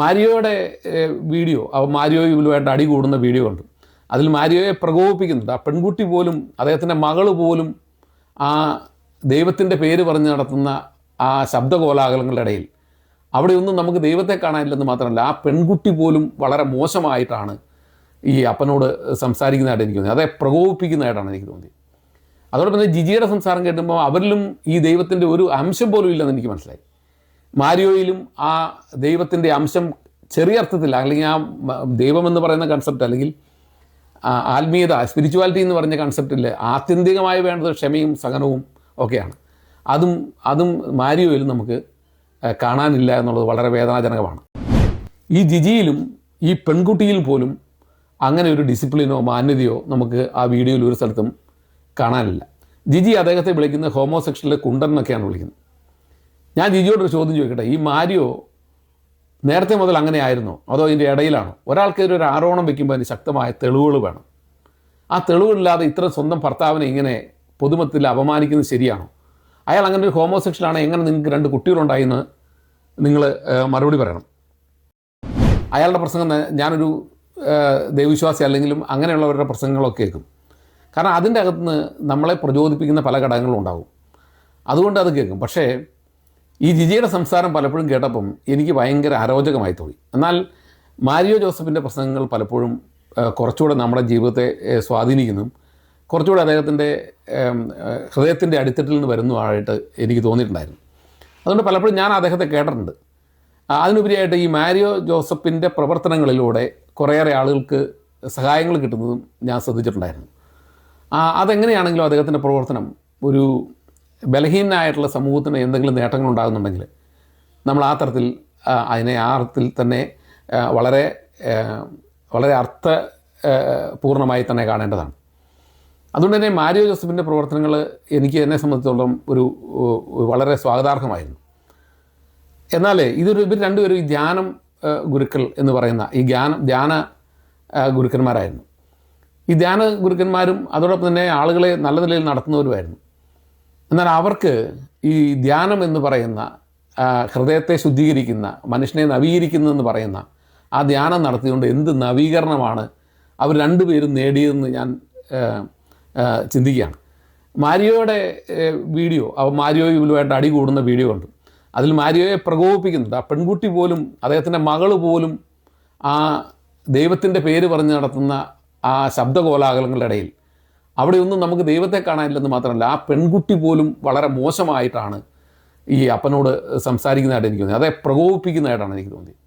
മാരിയോയുടെ video അവ മാരിയോയുമായിട്ട് അടി കൂടുന്ന വീഡിയോ ഉണ്ട് അതിൽ മാരിയോയെ പ്രകോപിപ്പിക്കുന്നുണ്ട് ആ പെൺകുട്ടി പോലും അദ്ദേഹത്തിന്റെ മകൾ പോലും ആ ദൈവത്തിന്റെ പേര് പറഞ്ഞ് നടത്തുന്ന ആ ശബ്ദകോലാഹലങ്ങളുടെ ഇടയിൽ. അവിടെയൊന്നും നമുക്ക് ദൈവത്തെ കാണാനില്ലെന്ന് മാത്രമല്ല ആ പെൺകുട്ടി പോലും വളരെ മോശമായിട്ടാണ് ഈ അപ്പനോട് സംസാരിക്കുന്നതായിട്ട് എനിക്ക് തോന്നി അതെ പ്രകോപിപ്പിക്കുന്നതായിട്ടാണ് എനിക്ക് തോന്നിയത്. അതോടൊപ്പം തന്നെ ജിജിയുടെ സംസാരം കേട്ടുമ്പോൾ അവരിലും ഈ ദൈവത്തിന്റെ ഒരു അംശം പോലും ഇല്ലെന്ന് എനിക്ക് മനസ്സിലായി. മാരിയോയിലും ആ ദൈവത്തിന്റെ അംശം ചെറിയ അർത്ഥത്തിൽ അല്ലെങ്കിൽ ആ ദൈവമെന്ന് പറയുന്ന കൺസെപ്റ്റ് അല്ലെങ്കിൽ ആത്മീയത സ്പിരിച്വാലിറ്റി എന്ന് പറഞ്ഞ കൺസെപ്റ്റിൽ ആത്യന്തികമായി വേണ്ടത് ക്ഷമയും സഹനവും ഒക്കെയാണ്. അതും അതും മാരിയോയിൽ നമുക്ക് കാണാനില്ല എന്നുള്ളത് വളരെ വേദനാജനകമാണ്. ഈ ജിജിയിലും ഈ പെൺകുട്ടിയിൽ പോലും അങ്ങനെ ഒരു ഡിസിപ്ലിനോ മാന്യതയോ നമുക്ക് ആ വീഡിയോയിൽ ഒരു സ്ഥലത്തും കാണാനില്ല. ജിജി അദ്ദേഹത്തെ വിളിക്കുന്ന ഹോമോസെക്ഷനിലെ കുണ്ടൻ എന്നൊക്കെയാണ് വിളിക്കുന്നത്. ഞാൻ ജിജിയോടൊരു ചോദ്യം ചോദിക്കട്ടെ? ഈ മാരിയോ നേരത്തെ മുതൽ അങ്ങനെ ആയിരുന്നോ അതോ ഇതിന്റെ ഇടയിലാണോ? ഒരാൾക്കെതിരെ ഒരു ആരോപണം വയ്ക്കുമ്പോൾ അതിന് ശക്തമായ തെളിവുകൾ വേണം. ആ തെളിവില്ലാതെ ഇത്ര സ്വന്തം ഭർത്താവിനെ ഇങ്ങനെ പൊതുമത്തിൽ അപമാനിക്കുന്നത് ശരിയാണോ? അയാൾ അങ്ങനെ ഒരു ഹോമോസെക്ഷനാണ്? എങ്ങനെ നിങ്ങൾക്ക് രണ്ട് കുട്ടികളുണ്ടായെന്ന് നിങ്ങൾ മറുപടി പറയണം. അയാളുടെ പ്രസംഗം ഞാനൊരു ദൈവവിശ്വാസി അല്ലെങ്കിലും അങ്ങനെയുള്ളവരുടെ പ്രസംഗങ്ങളൊക്കെ കേൾക്കും. കാരണം അതിന്റെ അകത്തുനിന്ന് നമ്മളെ പ്രചോദിപ്പിക്കുന്ന പല ഘടകങ്ങളും ഉണ്ടാവും അതുകൊണ്ട് അത് കേൾക്കും. പക്ഷേ ഈ ജിജിയുടെ സംസാരം പലപ്പോഴും കേട്ടപ്പം എനിക്ക് ഭയങ്കര അരോചകമായി തോന്നി. എന്നാൽ മാരിയോ ജോസഫിന്റെ പ്രസംഗങ്ങൾ പലപ്പോഴും കുറച്ചുകൂടെ നമ്മുടെ ജീവിതത്തെ സ്വാധീനിക്കുന്നു. കുറച്ചുകൂടെ അദ്ദേഹത്തിന്റെ ഹൃദയത്തിന്റെ അടിത്തട്ടിൽ നിന്ന് വരുന്നതായിട്ട് എനിക്ക് തോന്നിയിട്ടുണ്ടായിരുന്നു. അതുകൊണ്ട് പലപ്പോഴും ഞാൻ അദ്ദേഹത്തെ കേട്ടിട്ടുണ്ട്. അതിനുപരിയായിട്ട് ഈ മാരിയോ ജോസഫിന്റെ പ്രവർത്തനങ്ങളിലൂടെ കുറേയേറെ ആളുകൾക്ക് സഹായങ്ങൾ കിട്ടുന്നതും ഞാൻ ശ്രദ്ധിച്ചിട്ടുണ്ടായിരുന്നു. അതെങ്ങനെയാണെങ്കിലും അദ്ദേഹത്തിന്റെ പ്രവർത്തനം ഒരു ബലഹീനനായിട്ടുള്ള സമൂഹത്തിന് എന്തെങ്കിലും നേട്ടങ്ങൾ ഉണ്ടാകുന്നുണ്ടെങ്കിൽ നമ്മൾ ആ തരത്തിൽ അതിനെ ആ അർത്ഥത്തിൽ തന്നെ വളരെ വളരെ അർത്ഥ പൂർണമായി തന്നെ കാണേണ്ടതാണ്. അതുകൊണ്ട് തന്നെ മാരിയോ ജോസഫിന്റെ പ്രവർത്തനങ്ങൾ എനിക്ക് എന്നെ സംബന്ധിച്ചിടത്തോളം ഒരു വളരെ സ്വാഗതാർഹമായിരുന്നു. എന്നാൽ ഇതൊരു ഇവർ രണ്ടുപേരും ഈ ധ്യാനം ഗുരുക്കൾ എന്ന് പറയുന്ന ഈ ധ്യാനം ധ്യാന ഗുരുക്കന്മാരായിരുന്നു. ഈ ധ്യാന ഗുരുക്കന്മാരും അതോടൊപ്പം തന്നെ ആളുകളെ നല്ല നിലയിൽ നടത്തുന്നവരുമായിരുന്നു. എന്നാൽ അവർക്ക് ഈ ധ്യാനം എന്ന് പറയുന്ന ഹൃദയത്തെ ശുദ്ധീകരിക്കുന്ന മനുഷ്യനെ നവീകരിക്കുന്നതെന്ന് പറയുന്ന ആ ധ്യാനം നടത്തിക്കൊണ്ട് എന്ത് നവീകരണമാണ് അവർ രണ്ടുപേരും നേടിയതെന്ന് ഞാൻ ചിന്തിക്കുകയാണ്. മാരിയോയുടെ വീഡിയോ അവ മാരിയോ മാരിയോയുമായിട്ട് അടി കൂടുന്ന വീഡിയോ ഉണ്ട് അതിൽ മാരിയോയെ പ്രകോപിപ്പിക്കുന്നുണ്ട്. ആ പെൺകുട്ടി പോലും അദ്ദേഹത്തിന്റെ മകൾ പോലും ആ ദൈവത്തിന്റെ പേര് പറഞ്ഞ് നടത്തുന്ന ആ ശബ്ദകോലാഹലങ്ങളുടെ ഇടയിൽ അവിടെയൊന്നും നമുക്ക് ദൈവത്തെ കാണാനില്ലെന്ന് മാത്രമല്ല ആ പെൺകുട്ടി പോലും വളരെ മോശമായിട്ടാണ് ഈ അപ്പനോട് സംസാരിക്കുന്നതായിട്ട് എനിക്ക് തോന്നി അതെ പ്രകോപിപ്പിക്കുന്നതായിട്ടാണ് എനിക്ക് തോന്നിയത്.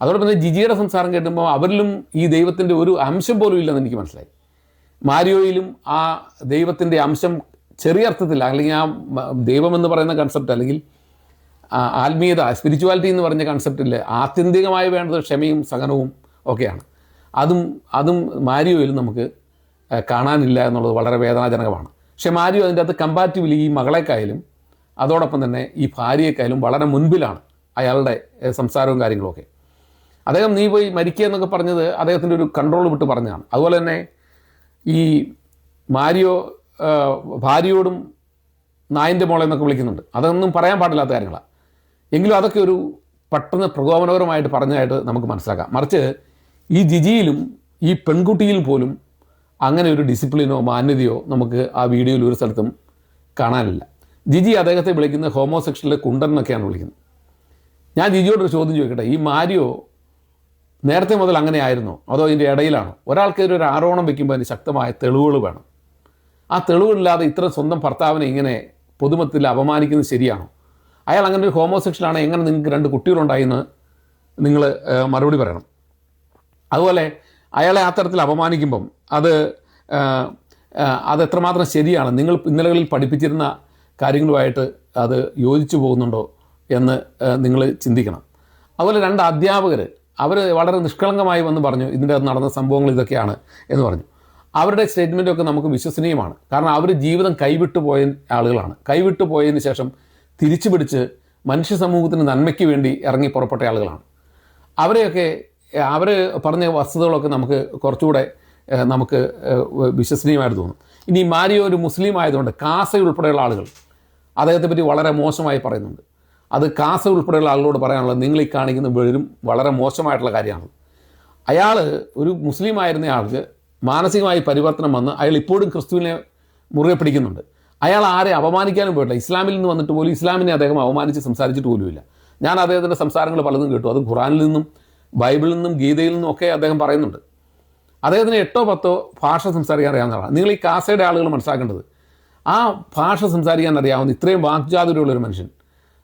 അതോടൊപ്പം തന്നെ ജിജിയുടെ സംസാരം കേട്ടുമ്പോൾ അവരിലും ഈ ദൈവത്തിന്റെ ഒരു അംശം പോലും ഇല്ലെന്ന് എനിക്ക് മനസ്സിലായി. മാരിയോയിലും ആ ദൈവത്തിന്റെ അംശം ചെറിയ അർത്ഥത്തിൽ അല്ലെങ്കിൽ ആ ദൈവമെന്ന് പറയുന്ന കൺസെപ്റ്റ് അല്ലെങ്കിൽ ആത്മീയത സ്പിരിച്വാലിറ്റി എന്ന് പറഞ്ഞ കൺസെപ്റ്റിൽ ആത്യന്തികമായി വേണ്ടത് ക്ഷമയും സഹനവും ഒക്കെയാണ്. അതും അതും മാരിയോയിലും നമുക്ക് കാണാനില്ല എന്നുള്ളത് വളരെ വേദനാജനകമാണ്. പക്ഷേ മാരിയോ അതിന്റെ അകത്ത് കമ്പാരിറ്റീവ്ലി ഈ മകളെക്കായാലും അതോടൊപ്പം തന്നെ ഈ ഭാര്യയെക്കായാലും വളരെ മുൻപിലാണ് അയാളുടെ സംസാരവും കാര്യങ്ങളൊക്കെ അദ്ദേഹം നീ പോയി മരിക്കുക എന്നൊക്കെ പറഞ്ഞത് അദ്ദേഹത്തിന്റെ ഒരു കൺട്രോൾ വിട്ട് പറഞ്ഞതാണ്. അതുപോലെ തന്നെ ഈ മാരിയോ ഭാര്യയോടും നായന്റെ മോളെ എന്നൊക്കെ വിളിക്കുന്നുണ്ട്. അതൊന്നും പറയാൻ പാടില്ലാത്ത കാര്യങ്ങളാണ്. എങ്കിലും അതൊക്കെ ഒരു പെട്ടെന്ന് പ്രകോപനപരമായിട്ട് പറഞ്ഞതായിട്ട് നമുക്ക് മനസ്സിലാക്കാം. മറിച്ച് ഈ ജിജിയിലും ഈ പെൺകുട്ടിയിൽ പോലും അങ്ങനെ ഒരു ഡിസിപ്ലിനോ മാന്യതയോ നമുക്ക് ആ വീഡിയോയിൽ ഒരു സ്ഥലത്തും കാണാനില്ല. ജിജി അദ്ദേഹത്തെ വിളിക്കുന്നത് ഹോമോസെക്ഷനിലെ കുണ്ടൻ എന്നൊക്കെയാണ് വിളിക്കുന്നത്. ഞാൻ ജിജിയോട് ഒരു ചോദ്യം ചോദിക്കട്ടെ? ഈ മാരിയോ നേരത്തെ മുതൽ അങ്ങനെ ആയിരുന്നോ? അതോ ഇതിന്റെ ഇടയിലാണോ? ഒരാൾക്കെതിരെ ഒരു ആരോപണം വയ്ക്കുമ്പോൾ അതിന് ശക്തമായ തെളിവുകൾ വേണം. ആ തെളിവില്ലാതെ ഇത്ര സ്വന്തം ഭർത്താവിനെ ഇങ്ങനെ പൊതുമത്തിൽ അപമാനിക്കുന്നത് ശരിയാണോ? അയാൾ അങ്ങനെ ഒരു ഹോമോസെക്ഷലാണ് എങ്ങനെ നിങ്ങൾക്ക് രണ്ട് കുട്ടികളുണ്ടായെന്ന് നിങ്ങൾ മറുപടി പറയണം. അതുപോലെ അയാളെ ആ തരത്തിൽ അപമാനിക്കുമ്പം അത് അത് എത്രമാത്രം ശരിയാണ്? നിങ്ങൾ ഇന്നലകളിൽ പഠിപ്പിച്ചിരുന്ന കാര്യങ്ങളുമായിട്ട് അത് യോജിച്ചു പോകുന്നുണ്ടോ എന്ന് നിങ്ങൾ ചിന്തിക്കണം. അതുപോലെ രണ്ട് അധ്യാപകർ അവർ വളരെ നിഷ്കളങ്കമായി വന്ന് പറഞ്ഞു ഇതിന്റെ അത് നടന്ന സംഭവങ്ങൾ ഇതൊക്കെയാണ് എന്ന് പറഞ്ഞു. അവരുടെ സ്റ്റേറ്റ്മെന്റൊക്കെ നമുക്ക് വിശ്വസനീയമാണ്. കാരണം അവർ ജീവിതം കൈവിട്ടു പോയ ആളുകളാണ്. കൈവിട്ടു പോയതിന് ശേഷം തിരിച്ചു പിടിച്ച് മനുഷ്യ സമൂഹത്തിന് നന്മയ്ക്ക് വേണ്ടി ഇറങ്ങി പുറപ്പെട്ട ആളുകളാണ്. അവരെയൊക്കെ അവർ പറഞ്ഞ വസ്തുതകളൊക്കെ നമുക്ക് കുറച്ചുകൂടെ നമുക്ക് വിശ്വസനീയമായിട്ട് തോന്നും. ഇനി മാരിയോ ഒരു മുസ്ലിം ആയതുകൊണ്ട് കാസ ഉൾപ്പെടെയുള്ള ആളുകൾ അദ്ദേഹത്തെ പറ്റി വളരെ മോശമായി പറയുന്നുണ്ട്. അത് കാസ ഉൾപ്പെടെയുള്ള ആളുകളോട് പറയാനുള്ളത് നിങ്ങൾ ഈ കാണിക്കുന്ന വെറും വളരെ മോശമായിട്ടുള്ള കാര്യമാണ്. അയാൾ ഒരു മുസ്ലിം ആയിരുന്ന ആൾക്ക് മാനസികമായി പരിവർത്തനം വന്ന് അയാൾ ഇപ്പോഴും ക്രിസ്തുവിനെ മുറുകെ പിടിക്കുന്നുണ്ട്. അയാൾ ആരെ അപമാനിക്കാനും പോയിട്ടില്ല. ഇസ്ലാമിൽ നിന്ന് വന്നിട്ട് പോലും ഇസ്ലാമിനെ അദ്ദേഹം അപമാനിച്ച് സംസാരിച്ചിട്ട് പോലുമില്ല. ഞാൻ അദ്ദേഹത്തിന്റെ സംസാരങ്ങൾ പലതും കേട്ടു. അത് ഖുറാനിൽ നിന്നും ബൈബിളിൽ നിന്നും ഗീതയിൽ നിന്നും ഒക്കെ അദ്ദേഹം പറയുന്നുണ്ട്. അദ്ദേഹത്തിന് എട്ടോ പത്തോ ഭാഷ സംസാരിക്കാൻ അറിയാവുന്നതാണ്. നിങ്ങൾ ഈ കാസയുടെ ആളുകൾ മനസ്സിലാക്കേണ്ടത്. ആ ഭാഷ സംസാരിക്കാൻ അറിയാവുന്ന ഇത്രയും വാക്ചാതുര്യമുള്ള ഒരു മനുഷ്യൻ.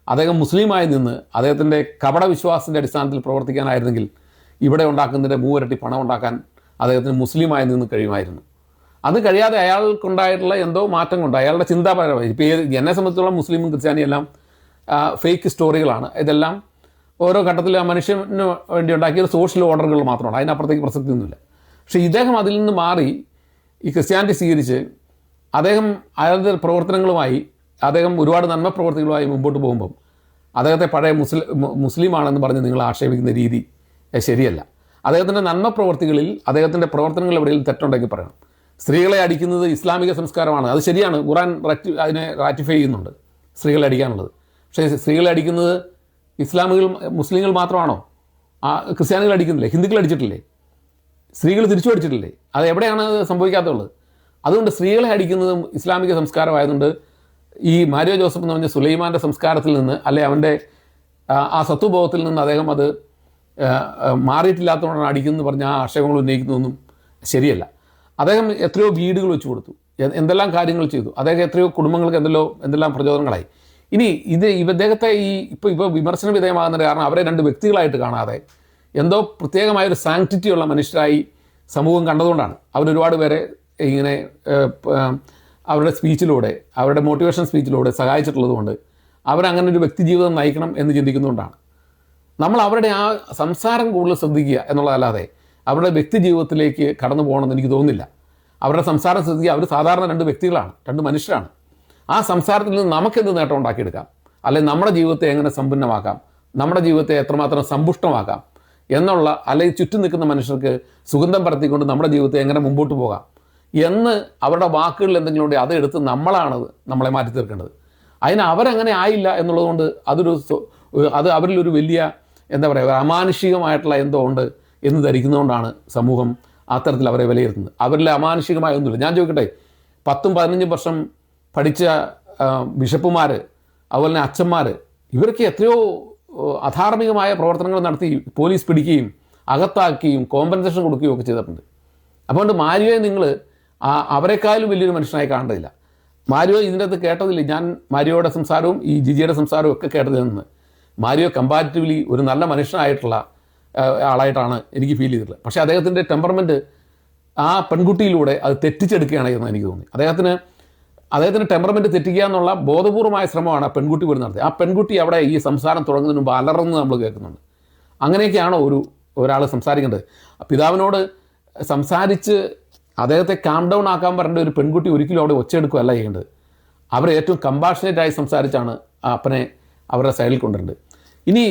അദ്ദേഹം മുസ്ലിമായി നിന്ന് അദ്ദേഹത്തിന്റെ കപട വിശ്വാസത്തിന്റെ അടിസ്ഥാനത്തിൽ പ്രവർത്തിക്കാനായിരുന്നെങ്കിൽ ഇവിടെ ഉണ്ടാക്കുന്നതിന്റെ മൂവരട്ടി പണം ഉണ്ടാക്കാൻ അദ്ദേഹത്തിന് മുസ്ലിമായി നിന്ന് കഴിയുമായിരുന്നു. അത് കഴിയാതെ അയാൾക്കുണ്ടായിട്ടുള്ള എന്തോ മാറ്റം കൊണ്ട് അയാളുടെ ചിന്താപരമായി ഇപ്പോൾ എന്നെ സംബന്ധിച്ചോളം മുസ്ലിമും ക്രിസ്ത്യാനിയും എല്ലാം ഫേക്ക് സ്റ്റോറികളാണ് ഇതെല്ലാം ഓരോ ഘട്ടത്തിൽ ആ മനുഷ്യന് വേണ്ടി ഉണ്ടാക്കിയ സോഷ്യൽ ഓർഡറുകൾ മാത്രമാണ്. അതിനപ്പുറത്തേക്ക് പ്രസക്തിയൊന്നുമില്ല. പക്ഷേ ഇദ്ദേഹം അതിൽ നിന്ന് മാറി ഈ ക്രിസ്ത്യാനിറ്റി സ്വീകരിച്ച് അദ്ദേഹം അയാളുടെ പ്രവർത്തനങ്ങളുമായി അദ്ദേഹം ഒരുപാട് നന്മ പ്രവർത്തികളുമായി മുമ്പോട്ട് പോകുമ്പം അദ്ദേഹത്തെ പഴയ മുസ്ലിം മുസ്ലിമാണെന്ന് പറഞ്ഞ് നിങ്ങൾ ആക്ഷേപിക്കുന്ന രീതി ശരിയല്ല. അദ്ദേഹത്തിന്റെ നന്മ പ്രവർത്തികളിൽ അദ്ദേഹത്തിന്റെ പ്രവർത്തനങ്ങൾ എവിടെയും തെറ്റുണ്ടെങ്കിൽ പറയണം. സ്ത്രീകളെ അടിക്കുന്നത് ഇസ്ലാമിക സംസ്കാരമാണ്. അത് ശരിയാണ്. ഖുറാൻ റാറ്റി അതിനെ റാറ്റിഫൈ ചെയ്യുന്നുണ്ട് സ്ത്രീകളെ അടിക്കാനുള്ളത്. പക്ഷേ സ്ത്രീകളെ അടിക്കുന്നത് ഇസ്ലാമികൾ മുസ്ലിങ്ങൾ മാത്രമാണോ? ആ ക്രിസ്ത്യാനികൾ അടിക്കുന്നില്ലേ? ഹിന്ദുക്കൾ അടിച്ചിട്ടില്ലേ? സ്ത്രീകൾ തിരിച്ചു പഠിച്ചിട്ടില്ലേ അത് എവിടെയാണ് സംഭവിക്കാത്തുള്ളത് അതുകൊണ്ട് സ്ത്രീകളെ അടിക്കുന്നതും ഇസ്ലാമിക സംസ്കാരമായതുകൊണ്ട് ഈ മാരിയോ ജോസഫ് എന്ന് പറഞ്ഞ സുലൈമാന്റെ സംസ്കാരത്തിൽ നിന്ന് അല്ലെ അവന്റെ ആ, സത്വബോധത്തിൽ നിന്ന് അദ്ദേഹം അത് മാറിയിട്ടില്ലാത്തതുകൊണ്ടാണ് അടിക്കുന്നത് പറഞ്ഞ ആ ആക്ഷേപങ്ങൾ ഉന്നയിക്കുന്നതൊന്നും ശരിയല്ല. അദ്ദേഹം എത്രയോ വീടുകൾ വെച്ചു കൊടുത്തു. എന്തെല്ലാം കാര്യങ്ങൾ ചെയ്തു. അദ്ദേഹം എത്രയോ കുടുംബങ്ങൾക്ക് എന്തെല്ലോ എന്തെല്ലാം പ്രചോദനങ്ങളായി. ഇനി ഇത് ഇദ്ദേഹത്തെ ഈ ഇപ്പോൾ ഇപ്പോൾ വിമർശന വിധേയമാകുന്നതിന് കാരണം അവരെ രണ്ട് വ്യക്തികളായിട്ട് കാണാതെ എന്തോ പ്രത്യേകമായൊരു ഒരു സാങ്ക്ടിറ്റി ഉള്ള മനുഷ്യരായി സമൂഹം കണ്ടതുകൊണ്ടാണ്. അവരൊരുപാട് പേരെ ഇങ്ങനെ അവരുടെ സ്പീച്ചിലൂടെ അവരുടെ മോട്ടിവേഷൻ സ്പീച്ചിലൂടെ സഹായിച്ചിട്ടുള്ളതുകൊണ്ട് അവരങ്ങനെ ഒരു വ്യക്തി ജീവിതം നയിക്കണം എന്ന് ചിന്തിക്കുന്നതുകൊണ്ടാണ്. നമ്മൾ അവരുടെ ആ സംസാരം കൂടുതൽ ശ്രദ്ധിക്കുക എന്നുള്ളതല്ലാതെ അവരുടെ വ്യക്തി ജീവിതത്തിലേക്ക് കടന്നു പോകണമെന്ന് എനിക്ക് തോന്നുന്നില്ല. അവരുടെ സംസാരം ശ്രദ്ധിക്കുക അവർ സാധാരണ രണ്ട് വ്യക്തികളാണ് രണ്ട് മനുഷ്യരാണ്. ആ സംസാരത്തിൽ നിന്ന് നമുക്കെന്ത് നേട്ടം ഉണ്ടാക്കിയെടുക്കാം? അല്ലെങ്കിൽ നമ്മുടെ ജീവിതത്തെ എങ്ങനെ സമ്പന്നമാക്കാം? നമ്മുടെ ജീവിതത്തെ എത്രമാത്രം സമ്പുഷ്ടമാക്കാം? എന്നുള്ള അല്ലെങ്കിൽ ചുറ്റും നിൽക്കുന്ന മനുഷ്യർക്ക് സുഗന്ധം പരത്തിക്കൊണ്ട് നമ്മുടെ ജീവിതത്തെ എങ്ങനെ മുമ്പോട്ട് പോകാം? എന്ന് അവരുടെ വാക്കുകളിൽ എന്തെങ്കിലും ഉണ്ടെങ്കിൽ അതെടുത്ത് നമ്മളാണത് നമ്മളാണ് നമ്മളെ മാറ്റി തീർക്കേണ്ടത്. അതിന് അവരങ്ങനെ ആയില്ല എന്നുള്ളതുകൊണ്ട് അതൊരു അത് അവരിൽ ഒരു വലിയ എന്താ പറയുക അമാനുഷികമായിട്ടുള്ള എന്തോ ഉണ്ട് എന്ന് ധരിക്കുന്നതുകൊണ്ടാണ് സമൂഹം അത്തരത്തിൽ അവരെ വിലയിരുത്തുന്നത്. അവരിൽ അമാനുഷികമായ ഒന്നുമില്ല. ഞാൻ ചോദിക്കട്ടെ പത്തും പതിനഞ്ചും വർഷം പഠിച്ച ബിഷപ്പുമാർ അതുപോലെ തന്നെ അച്ഛന്മാർ ഇവരൊക്കെ എത്രയോ അധാർമികമായ പ്രവർത്തനങ്ങൾ നടത്തി പോലീസ് പിടിക്കുകയും അകത്താക്കുകയും കോമ്പൻസേഷൻ കൊടുക്കുകയും ഒക്കെ ചെയ്തിട്ടുണ്ട്. അതുകൊണ്ട് മാരിയെ നിങ്ങൾ അവരെക്കാളും വലിയൊരു മനുഷ്യനായി കാണേണ്ടതില്ല. മാരിയോ ഇതിന്റെ അകത്ത് കേട്ടതില്ല ഞാൻ മാരിയോയുടെ സംസാരവും ഈ ജിജിയുടെ സംസാരവും ഒക്കെ കേട്ടതിൽ നിന്ന് മാരിയോ കമ്പാരിറ്റീവ്ലി ഒരു നല്ല മനുഷ്യനായിട്ടുള്ള ആളായിട്ടാണ് എനിക്ക് ഫീൽ ചെയ്തിട്ടുള്ളത്. പക്ഷേ അദ്ദേഹത്തിന്റെ ടെമ്പർമെന്റ് ആ പെൺകുട്ടിയിലൂടെ അത് തെറ്റിച്ചെടുക്കുകയാണ് എന്ന് എനിക്ക് തോന്നി. അദ്ദേഹത്തിന് അദ്ദേഹത്തിന് ടെമ്പർമെന്റ് തെറ്റിക്കുക എന്നുള്ള ബോധപൂർവമായ ശ്രമമാണ് ആ പെൺകുട്ടി പോലും ആ പെൺകുട്ടി അവിടെ ഈ സംസാരം തുടങ്ങുന്നതിന് മുമ്പ് അലർന്ന് നമ്മൾ കേൾക്കുന്നുണ്ട്. അങ്ങനെയൊക്കെയാണോ ഒരു ഒരാൾ സംസാരിക്കേണ്ടത്? പിതാവിനോട് സംസാരിച്ച് അദ്ദേഹത്തെ കാം ഡൗൺ ആക്കാൻ പറഞ്ഞ ഒരു പെൺകുട്ടി ഒരിക്കലും അവിടെ ഒച്ചയെടുക്കുകയല്ല ചെയ്യേണ്ടത്. അവർ ഏറ്റവും കമ്പാഷനേറ്റ് ആയി സംസാരിച്ചാണ് ആ അപ്പനെ അവരുടെ സൈഡിൽ കൊണ്ടുവരേണ്ടത്. ഇനി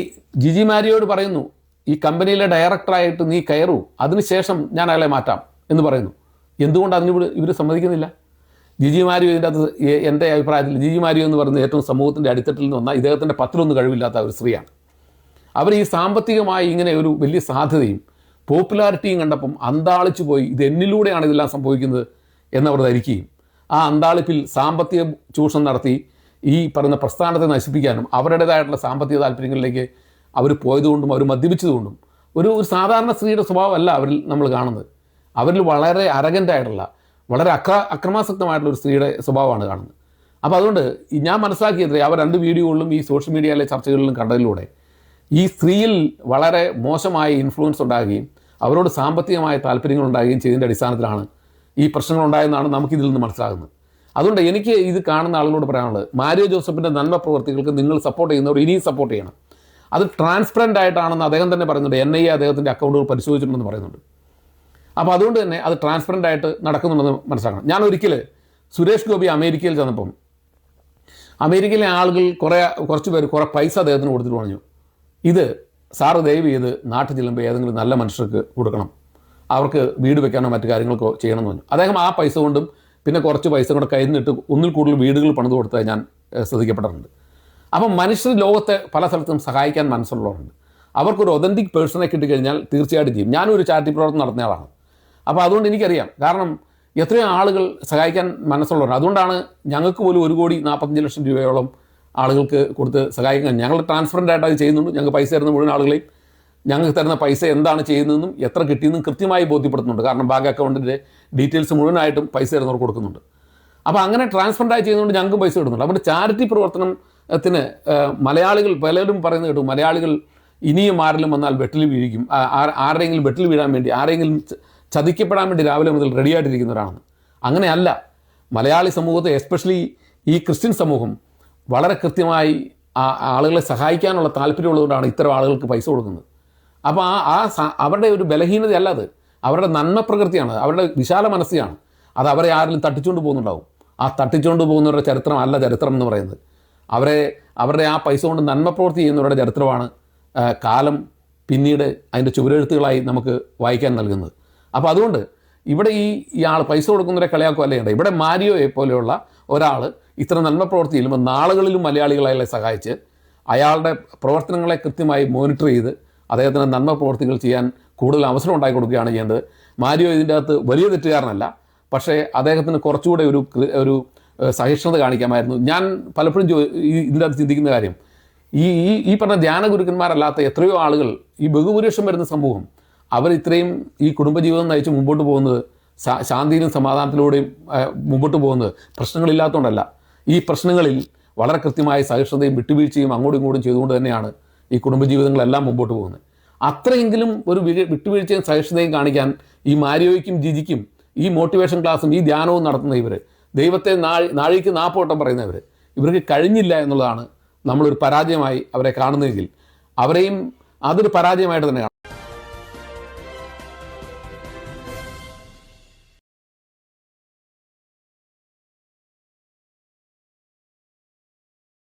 ജിജി മാരിയോട് പറയുന്നു ഈ കമ്പനിയിലെ ഡയറക്ടറായിട്ട് നീ കയറൂ. അതിനുശേഷം ഞാൻ അയാളെ മാറ്റാം എന്ന് പറയുന്നു. എന്തുകൊണ്ട് അതിന് ഇവർ സമ്മതിക്കുന്നില്ല? ജിജി മാരിയോ ഇതിന്റെ അകത്ത് എന്റെ അഭിപ്രായത്തിൽ ജിജി മാരിയോ എന്ന് പറയുന്നത് ഏറ്റവും സമൂഹത്തിന്റെ അടിത്തട്ടിൽ നിന്ന് വന്ന ഇദ്ദേഹത്തിന്റെ പത്രമൊന്നും കഴിവില്ലാത്ത ഒരു സ്ത്രീയാണ്. അവർ ഈ സാമ്പത്തികമായി ഇങ്ങനെ ഒരു വലിയ സാധ്യതയും പോപ്പുലാരിറ്റിയും കണ്ടപ്പം അന്താളിച്ചു പോയി ഇത് എന്നിലൂടെയാണ് ഇതെല്ലാം സംഭവിക്കുന്നത് എന്നവർ ധരിക്കുകയും ആ അന്താളിപ്പിൽ സാമ്പത്തിക ചൂഷണം നടത്തി ഈ പറയുന്ന പ്രസ്ഥാനത്തെ നശിപ്പിക്കാനും അവരുടേതായിട്ടുള്ള സാമ്പത്തിക താല്പര്യങ്ങളിലേക്ക് അവർ പോയതുകൊണ്ടും അവർ മദ്യപിച്ചതുകൊണ്ടും ഒരു ഒരു സാധാരണ സ്ത്രീയുടെ സ്വഭാവമല്ല അവരിൽ നമ്മൾ കാണുന്നത്. അവരിൽ വളരെ അരഗന്റായിട്ടുള്ള വളരെ അക്ര അക്രമാസക്തമായിട്ടുള്ള ഒരു സ്ത്രീയുടെ സ്വഭാവമാണ് കാണുന്നത്. അപ്പോൾ അതുകൊണ്ട് ഞാൻ മനസ്സിലാക്കിയത് അവർ രണ്ട് വീഡിയോകളിലും ഈ സോഷ്യൽ മീഡിയയിലെ ചർച്ചകളിലും കണ്ടതിലൂടെ ഈ സ്ത്രീയിൽ വളരെ മോശമായ ഇൻഫ്ലുവൻസ് ഉണ്ടാകുകയും അവരോട് സാമ്പത്തികമായ താല്പര്യങ്ങൾ ഉണ്ടാകുകയും ചെയ്തതിന്റെ അടിസ്ഥാനത്തിലാണ് ഈ പ്രശ്നങ്ങൾ ഉണ്ടായെന്നാണ് നമുക്കിതിൽ നിന്ന് മനസ്സിലാകുന്നത്. അതുകൊണ്ട് എനിക്ക് ഇത് കാണുന്ന ആളുകളോട് പറയാനുള്ളത് മാരിയോ ജോസഫിന്റെ നന്മ പ്രവർത്തികൾക്ക് നിങ്ങൾ സപ്പോർട്ട് ചെയ്യുന്നവർ ഇനിയും സപ്പോർട്ട് ചെയ്യണം. അത് ട്രാൻസ്പെറന്റ് ആയിട്ടാണെന്ന് അദ്ദേഹം തന്നെ പറയുന്നുണ്ട്. എൻ ഐ എ അദ്ദേഹത്തിന്റെ അക്കൗണ്ടുകൾ പരിശോധിച്ചിട്ടുണ്ടെന്ന് പറയുന്നുണ്ട്. അപ്പോൾ അതുകൊണ്ട് തന്നെ അത് ട്രാൻസ്പെറന്റ് ആയിട്ട് നടക്കുന്നുണ്ടെന്ന് മനസ്സിലാക്കണം. ഞാൻ ഒരിക്കൽ സുരേഷ് ഗോപി അമേരിക്കയിൽ ചെന്നപ്പം അമേരിക്കയിലെ ആളുകൾ കുറേ കുറച്ച് പേര് കുറേ പൈസ അദ്ദേഹത്തിന് കൊടുത്തിട്ട് പറഞ്ഞു ഇത് സാറ് ദയവ് ചെയ്ത് നാട്ടിൽ ചെല്ലുമ്പോൾ ഏതെങ്കിലും നല്ല മനുഷ്യർക്ക് കൊടുക്കണം. അവർക്ക് വീട് വെക്കാനോ മറ്റു കാര്യങ്ങൾക്കോ ചെയ്യണമെന്ന് പറഞ്ഞു. അദ്ദേഹം ആ പൈസ കൊണ്ടും പിന്നെ കുറച്ച് പൈസ കൂടെ കയ്യിൽ നിന്നിട്ട് ഒന്നിൽ കൂടുതൽ വീടുകൾ പണിത് കൊടുത്തത് ഞാൻ ശ്രദ്ധിക്കപ്പെടാറുണ്ട് അപ്പം മനുഷ്യർ ലോകത്തെ പല സ്ഥലത്തും സഹായിക്കാൻ മനസ്സുള്ളവരുണ്ട്. അവർക്കൊരു ഒതന്റിക് പേഴ്സണെ കിട്ടിക്കഴിഞ്ഞാൽ തീർച്ചയായിട്ടും ചെയ്യും. ഞാനും ഒരു ചാരിറ്റി പ്രവർത്തനം നടത്തുന്നയാളാണ് അപ്പോൾ അതുകൊണ്ട് എനിക്കറിയാം. കാരണം എത്രയോ ആളുകൾ സഹായിക്കാൻ മനസ്സുള്ളവർ അതുകൊണ്ടാണ് ഞങ്ങൾക്ക് പോലും ഒരു കോടി നാൽപ്പത്തഞ്ച് ലക്ഷം രൂപയോളം ആളുകൾക്ക് കൊടുത്ത് സഹായിക്കാൻ ഞങ്ങൾ ട്രാൻസ്പെറന്റ് ആയിട്ട് അത് ചെയ്യുന്നുണ്ട്. ഞങ്ങൾക്ക് പൈസ തരുന്ന മുഴുവൻ ആളുകളെയും ഞങ്ങൾക്ക് തരുന്ന പൈസ എന്താണ് ചെയ്യുന്നതെന്നും എത്ര കിട്ടിയെന്നും കൃത്യമായി ബോധ്യപ്പെടുത്തുന്നുണ്ട്. കാരണം ബാങ്ക് അക്കൗണ്ടിന്റെ ഡീറ്റെയിൽസ് മുഴുവനായിട്ടും പൈസ തരുന്നവർ കൊടുക്കുന്നുണ്ട്. അപ്പോൾ അങ്ങനെ ട്രാൻസ്പെറന്റായി ചെയ്യുന്നതുകൊണ്ട് ഞങ്ങൾക്കും പൈസ കിട്ടുന്നുണ്ട് അപ്പോൾ ചാരിറ്റി പ്രവർത്തനത്തിന് മലയാളികൾ പലരും പറയുന്നത് കേട്ടു മലയാളികൾ ഇനിയും ആരെങ്കിലും വന്നാൽ വെട്ടിൽ വീഴിക്കും ആരെങ്കിലും വെട്ടിൽ വീഴാൻ വേണ്ടി ആരെങ്കിലും ചതിക്കപ്പെടാൻ വേണ്ടി രാവിലെ മുതൽ റെഡിയായിട്ടിരിക്കുന്നവരാണ് അങ്ങനെയല്ല മലയാളി സമൂഹത്തെ എസ്പെഷ്യലി ഈ ക്രിസ്ത്യൻ സമൂഹം വളരെ കൃത്യമായി ആ ആളുകളെ സഹായിക്കാനുള്ള താല്പര്യമുള്ളതുകൊണ്ടാണ് ഇത്തരം ആളുകൾക്ക് പൈസ കൊടുക്കുന്നത്. അപ്പോൾ ആ ആ അവരുടെ ഒരു ബലഹീനതയല്ല അത്. അവരുടെ നന്മ പ്രകൃതിയാണ് അവരുടെ വിശാല മനസ്സിയാണ്. അത് അവരെ ആരെങ്കിലും തട്ടിച്ചുകൊണ്ട് പോകുന്നുണ്ടാവും. ആ തട്ടിച്ചുകൊണ്ട് പോകുന്നവരുടെ ചരിത്രം അല്ല ചരിത്രം എന്ന് പറയുന്നത്. അവരെ അവരുടെ ആ പൈസ കൊണ്ട് നന്മ പ്രവൃത്തി ചെയ്യുന്നവരുടെ ചരിത്രമാണ് കാലം പിന്നീട് അതിന്റെ ചുവരെഴുത്തുകളായി നമുക്ക് വായിക്കാൻ നൽകുന്നത്. അപ്പോൾ അതുകൊണ്ട് ഇവിടെ ഈ ഇയാൾ പൈസ കൊടുക്കുന്നവരെ കളിയാക്കുകയല്ല ഉണ്ട് ഇവിടെ മാരിയോയെ പോലെയുള്ള ഒരാൾ ഇത്ര നന്മ പ്രവർത്തിയിലും നാളുകളിലും മലയാളികളെ സഹായിച്ച് അയാളുടെ പ്രവർത്തനങ്ങളെ കൃത്യമായി മോണിറ്റർ ചെയ്ത് അദ്ദേഹത്തിന് നന്മ പ്രവർത്തികൾ ചെയ്യാൻ കൂടുതൽ അവസരം ഉണ്ടാക്കി കൊടുക്കുകയാണ് ചെയ്യേണ്ടത്. മാരിയോ ഇതിന്റെ അകത്ത് വലിയ തെറ്റുകാരനല്ല. പക്ഷേ അദ്ദേഹത്തിന് കുറച്ചുകൂടെ ഒരു ഒരു സഹിഷ്ണുത കാണിക്കാമായിരുന്നു. ഞാൻ പലപ്പോഴും ചോ- ഇതിന്റെ അകത്ത് ചിന്തിക്കുന്ന കാര്യം ഈ ഈ ഈ പറഞ്ഞ ധ്യാന ഗുരുക്കന്മാരല്ലാത്ത എത്രയോ ആളുകൾ ഈ ബഹുഭൂരിപക്ഷം വരുന്ന സമൂഹം അവർ ഇത്രയും ഈ കുടുംബജീവിതം നയിച്ച് മുമ്പോട്ട് പോകുന്നത് ശാന്തിയിലും സമാധാനത്തിലൂടെയും മുമ്പോട്ട് പോകുന്നത് പ്രശ്നങ്ങളില്ലാത്തതുകൊണ്ടല്ല ഈ പ്രശ്നങ്ങളിൽ വളരെ കൃത്യമായ സഹിഷ്ണുതയും വിട്ടുവീഴ്ചയും അങ്ങോട്ടും ഇങ്ങോട്ടും ചെയ്തുകൊണ്ട് തന്നെയാണ് ഈ കുടുംബജീവിതങ്ങളെല്ലാം മുമ്പോട്ട് പോകുന്നത്. അത്രയെങ്കിലും ഒരു വിട്ടുവീഴ്ചയും സഹിഷ്ണുതയും കാണിക്കാൻ ഈ മാരിയോയ്ക്കും ജിജിക്കും ഈ മോട്ടിവേഷൻ ക്ലാസ്സും ഈ ധ്യാനവും നടത്തുന്ന ഇവർ ദൈവത്തെ നാഴി നാഴിക്ക് നാപ്പോട്ടം പറയുന്നവർ ഇവർക്ക് കഴിഞ്ഞില്ല എന്നുള്ളതാണ് നമ്മളൊരു പരാജയമായി അവരെ കാണുന്നതെങ്കിൽ അവരെയും അതൊരു പരാജയമായിട്ട് തന്നെ